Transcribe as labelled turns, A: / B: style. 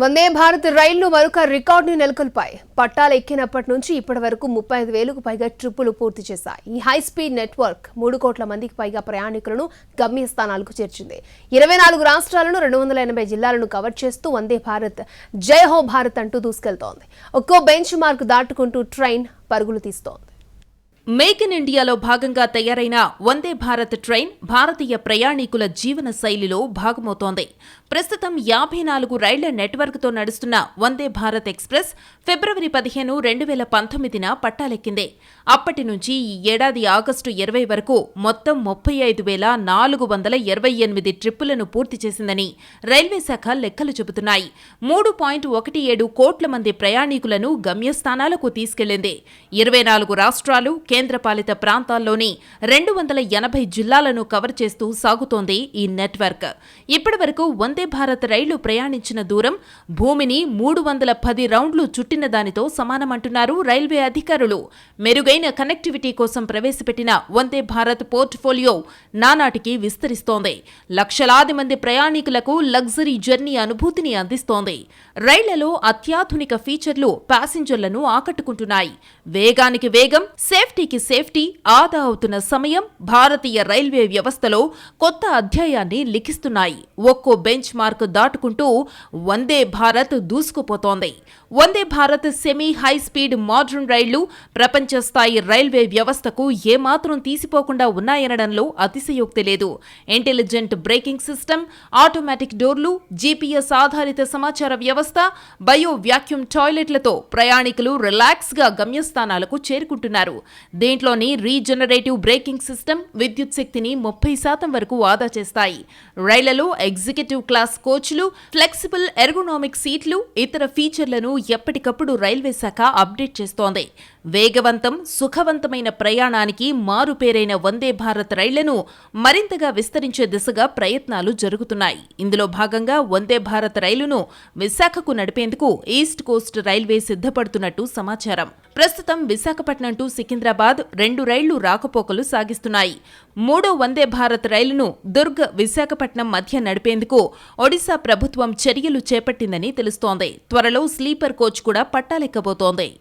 A: వందే భారత్ రైళ్ళు మరొక రికార్డుని నెలకొల్పాయి. పట్టాలు ఎక్కినప్పటి నుంచి ఇప్పటి వరకు ముప్పై ఐదు వేలకు పైగా ట్రిప్పులు పూర్తి చేశాయి. ఈ హై స్పీడ్ నెట్వర్క్ మూడు కోట్ల మందికి పైగా ప్రయాణికులను గమ్యస్థానాలకు చేర్చింది. ఇరవై నాలుగు రాష్ట్రాలను రెండు వందల ఎనభై జిల్లాలను కవర్ చేస్తూ వందే భారత్ జై హో భారత్ అంటూ దూసుకెళ్తోంది. ఒక్కో బెంచ్ మార్క్ దాటుకుంటూ ట్రైన్ పరుగులు తీస్తోంది.
B: మేక్ ఇన్ ఇండియాలో భాగంగా తయారైన వందే భారత్ ట్రైన్ భారతీయ ప్రయాణికుల జీవన శైలిలో భాగమవుతోంది. ప్రస్తుతం యాభై నాలుగు రైళ్ళ నెట్వర్క్తో నడుస్తున్న వందే భారత్ ఎక్స్ప్రెస్ ఫిబ్రవరి పదిహేను రెండు వేల పంతొమ్మిదిన పట్టాలెక్కింది. అప్పటి నుంచి ఈ ఏడాది ఆగస్టు ఇరవై వరకు మొత్తం ముప్పై ఐదు వేల నాలుగు వందల ఇరవై ఎనిమిది ట్రిప్పులను పూర్తి చేసిందని రైల్వే శాఖ లెక్కలు చెబుతున్నాయి. మూడు పాయింట్ ఒకటి ఏడు కోట్ల మంది ప్రయాణికులను గమ్యస్థానాలకు తీసుకెళ్ళింది. ఇరవై నాలుగు రాష్ట్రాలు కేంద్రపాలిత ప్రాంతాల్లోని రెండు వందల ఎనభై జిల్లాలను కవర్ చేస్తూ సాగుతోంది ఈ నెట్వర్క్. ఇప్పటి వరకు వందే భారత్ రైలు ప్రయాణించిన దూరం భూమిని మూడు వందల పది రౌండ్లు చుట్టిన దానితో సమానమంటున్నారు రైల్వే అధికారులు. మెరుగైన కనెక్టివిటీ కోసం ప్రవేశపెట్టిన వందే భారత్ పోర్ట్ఫోలియో నానాటికి విస్తరిస్తోంది. లక్షలాది మంది ప్రయాణికులకు లగ్జరీ జర్నీ అనుభూతిని అందిస్తోంది. రైళ్ళలో అత్యాధునిక ఫీచర్లు ప్యాసింజర్లను ఆకట్టుకుంటున్నాయి. వేగానికి వేగం సేఫ్టీ సేఫ్టీకి సేఫ్టీ ఆదా అవుతున్న సమయం భారతీయ రైల్వే వ్యవస్థలో కొత్త అధ్యాయాన్ని లిఖిస్తున్నాయి. ఒక్కో బెంచ్ మార్క్ దాటుకుంటూ Vande Bharat దూసుకుపోతోంది. Vande Bharat semi high speed modern రైళ్ళు ప్రపంచ స్థాయి రైల్వే వ్యవస్థకు ఏమాత్రం తీసిపోకుండా ఉన్నాయనడంలో అతిశయోక్తి లేదు. ఇంటెలిజెంట్ బ్రేకింగ్ సిస్టమ్ ఆటోమేటిక్ డోర్లు జీపీఎస్ ఆధారిత సమాచార వ్యవస్థ బయో వ్యాక్యూమ్ టాయిలెట్లతో ప్రయాణికులు రిలాక్స్గా గమ్యస్థానాలకు చేరుకుంటున్నారు. దీంట్లోని రీజనరేటివ్ బ్రేకింగ్ సిస్టమ్ విద్యుత్ శక్తిని ముప్పై శాతం వరకు ఆదా చేస్తాయి. రైళ్ళలో ఎగ్జిక్యూటివ్ క్లాస్ కోచ్లు ఫ్లెక్సిబుల్ ఎర్గోనామిక్ సీట్లు ఇతర ఫీచర్లను ఎప్పటికప్పుడు రైల్వే శాఖ అప్డేట్ చేస్తోంది. వేగవంతం సుఖవంతమైన ప్రయాణానికి మారుపేరైన వందే భారత్ రైళ్ళను మరింతగా విస్తరించే దిశగా ప్రయత్నాలు జరుగుతున్నాయి. ఇందులో భాగంగా వందే భారత్ రైలును విశాఖకు నడిపేందుకు ఈస్ట్ కోస్ట్ రైల్వే సిద్ధపడుతున్నట్టు సమాచారం. ప్రస్తుతం విశాఖపట్నం టు సికింద్రాబాద్ రెండు రైళ్ళు రాకపోకలు సాగిస్తున్నాయి. మూడో వందే భారత్ రైలును దుర్గ్ విశాఖపట్నం మధ్య నడిపేందుకు ఒడిశా ప్రభుత్వం చర్యలు చేపట్టిందని తెలుస్తోంది. త్వరలో స్లీపర్ కోచ్ కూడా పట్టాలెక్కబోతోంది.